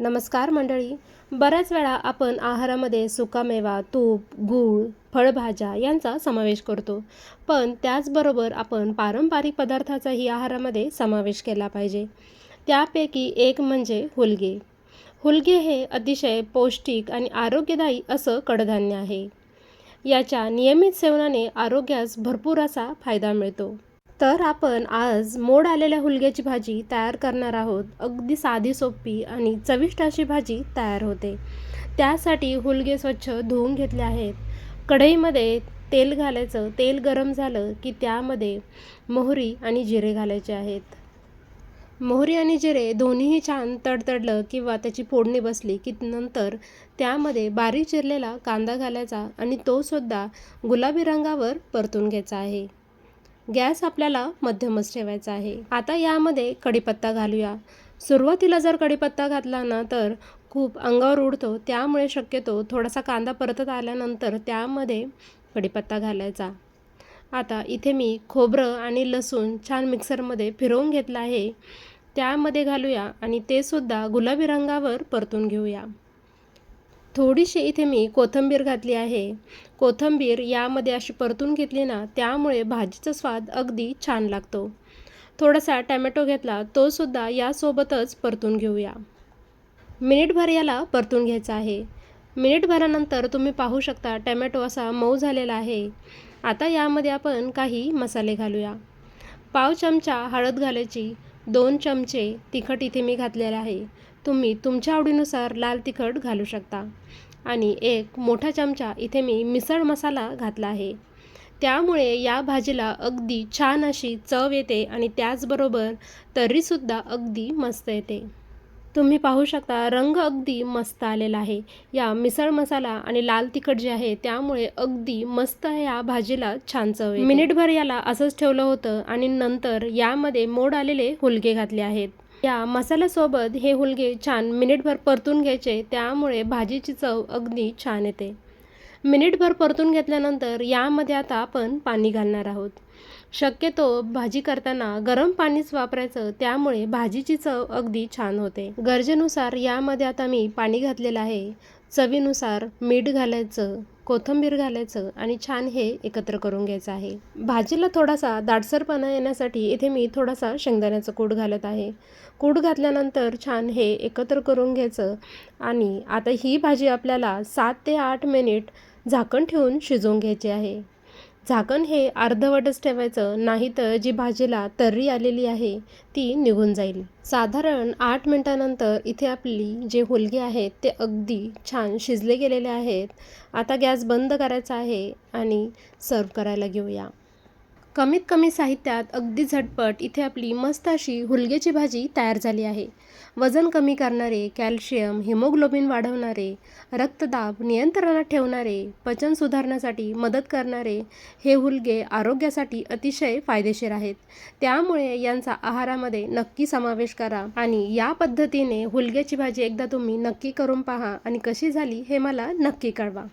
नमस्कार मंडळी. बऱ्याच वेळा आपण आहारामध्ये सुकामेवा तूप गूळ फळभाज्या यांचा समावेश करतो. पण त्याचबरोबर आपण पारंपरिक पदार्थाचाही आहारामध्ये समावेश केला पाहिजे. त्यापैकी एक म्हणजे हुलगे. हुलगे हे अतिशय पौष्टिक आणि आरोग्यदायी असं कडधान्य आहे. याच्या नियमित सेवनाने आरोग्यास भरपूर असा फायदा मिळतो. तर आपण आज मोड आलेल्या हुलग्याची भाजी तयार करणार आहोत. अगदी साधी सोपी आणि चविष्ट अशी भाजी तयार होते. त्यासाठी हुलगे स्वच्छ धुवून घेतले आहेत. कढईमध्ये तेल घालायचं. तेल गरम झालं की त्यामध्ये मोहरी आणि जिरे घालायचे आहेत. मोहरी आणि जिरे दोन्हीही छान तडतडलं किंवा त्याची फोडणी बसली की नंतर त्यामध्ये बारीक चिरलेला कांदा घालायचा आणि तोसुद्धा गुलाबी रंगावर परतून घ्यायचा आहे. गॅस आपल्याला मध्यमच ठेवायचा आहे. आता यामध्ये कढीपत्ता घालूया. सुरुवातीला जर कढीपत्ता घातला ना तर खूप अंगावर उडतो त्यामुळे शक्यतो थोडासा कांदा परतत आल्यानंतर त्यामध्ये कढीपत्ता घालायचा. आता इथे मी खोबरं आणि लसूण छान मिक्सरमध्ये फिरवून घेतलं आहे. त्यामध्ये घालूया आणि ते सुद्धा गुलाबी रंगावर परतून घेऊया. थोडीशी इथे मी कोथिंबीर घातली आहे. कोथिंबीर यामध्ये अशी परतून घेतली ना त्यामुळे भाजीचा स्वाद अगदी छान लागतो. थोडासा टॅमॅटो घेतला तोसुद्धा यासोबतच परतून घेऊया. मिनिटभर याला परतून घ्यायचा आहे. मिनिटभरानंतर तुम्ही पाहू शकता टॅमॅटो असा मऊ झालेला आहे. आता यामध्ये आपण काही मसाले घालूया. पाव चमचा हळद घालायची दोन चमचे तिखट इथे मी घातलेले आहे. तुम्ही तुमच्या आवडीनुसार लाल तिखट घालू शकता. आणि एक मोठा चमचा इथे मी मिसळ मसाला घातला आहे. त्यामुळे या भाजीला अगदी छान अशी चव येते आणि त्याचबरोबर तर्रीसुद्धा अगदी मस्त येते. तुम्ही पाहू शकता रंग अगदी मस्त आलेला आहे. या मिसळ मसाला आणि लाल तिखट जे आहे त्यामुळे अगदी मस्त या भाजीला छान चव मिनिटभर याला असंच ठेवलं होतं आणि नंतर यामध्ये मोड आलेले हुलगे घातले आहेत. या मसाल्यासोबत हे हुलगे छान मिनिटभर परतून घ्यायचे त्यामुळे भाजीची चव अगदी छान येते. मिनिटभर परतून घेतल्यानंतर यामध्ये आता आपण पाणी घालणार आहोत. शक्यतो भाजी करताना गरम पाणीच वापरायचं त्यामुळे भाजीची चव अगदी छान होते. गरजेनुसार यामध्ये आता मी पाणी घातलेलं आहे. चवीनुसार मीठ घालायचं. कोथिंबीर घालायचं आणि छान हे एकत्र करून घ्यायचं आहे. भाजीला थोडासा दाटसरपणा येण्यासाठी इथे मी थोडासा शेंगदाण्याचं कूट घालत आहे. कूट घातल्यानंतर छान हे एकत्र करून घ्यायचं आणि आता ही भाजी आपल्याला सात ते आठ मिनिट झाकण ठेवून शिजवून घ्यायची आहे. झाकण हे अर्धवटच ठेवायचं नाही तर जी भाजीला तर्री आलेली आहे ती निघून जाईल. साधारण आठ मिनटानंतर इथे आपली जे होलगे आहेत ते अगदी छान शिजले गेलेले आहेत. आता गॅस बंद करायचा आहे आणि सर्व करायला घेऊया. कमीत कमी साहित्यात अगदी झटपट इथे आपली मस्त अशी हुलग्याची भाजी तयार झाली आहे. वजन कमी करणारे कॅल्शियम हिमोग्लोबिन वाढवणारे रक्तदाब नियंत्रणात ठेवणारे पचन सुधारण्यासाठी मदत करणारे हे हुलगे आरोग्यासाठी अतिशय फायदेशीर आहेत. त्यामुळे यांचा आहारामध्ये नक्की समावेश करा आणि या पद्धतीने हुलग्याची भाजी एकदा तुम्ही नक्की करून पहा आणि कशी झाली हे मला नक्की कळवा.